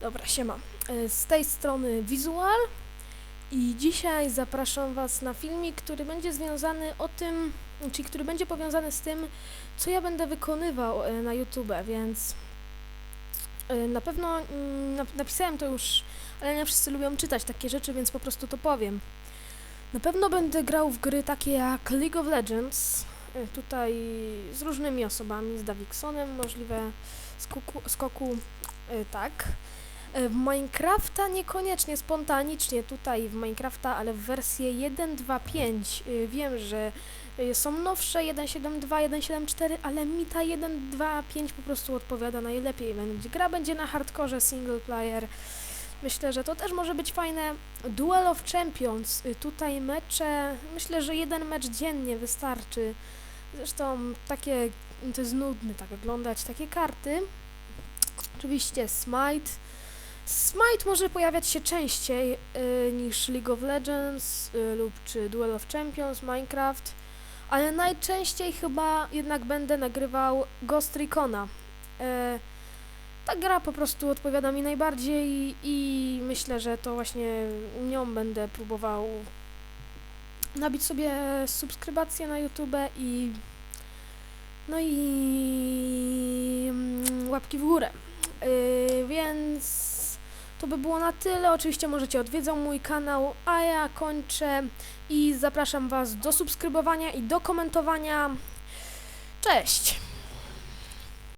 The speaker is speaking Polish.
Dobra, siema. E, Z tej strony Visual i dzisiaj zapraszam Was na filmik, który będzie związany o tym, czyli który będzie powiązany z tym, co ja będę wykonywał e, na YouTube, więc e, na pewno mm, nap- napisałem to już, ale nie wszyscy lubią czytać takie rzeczy, więc po prostu to powiem. Na pewno będę grał w gry takie jak League of Legends, tutaj z różnymi osobami, z Daviksonem, możliwe skoku, skoku tak. E, W Minecrafta niekoniecznie spontanicznie tutaj w Minecrafta, ale w wersję 1.2.5 y, wiem, że y, są nowsze 1.7.2, 1.7.4, ale mi ta 1.2.5 po prostu odpowiada najlepiej. Gra będzie na hardkorze single player. Myślę, że to też może być fajne. Duel of Champions. Tutaj mecze, myślę, że jeden mecz dziennie wystarczy. Zresztą takie, to jest nudne tak oglądać takie karty. Oczywiście Smite. Smite może pojawiać się częściej y, niż League of Legends y, lub czy Duel of Champions, Minecraft, ale najczęściej chyba jednak będę nagrywał Ghost Recona. E, ta gra po prostu odpowiada mi najbardziej i myślę, że to właśnie nią będę próbował nabić sobie subskrybację na YouTube i no i mm, łapki w górę. Yy, więc to by było na tyle. Oczywiście możecie odwiedzać mój kanał, a ja kończę i zapraszam Was do subskrybowania i do komentowania. Cześć!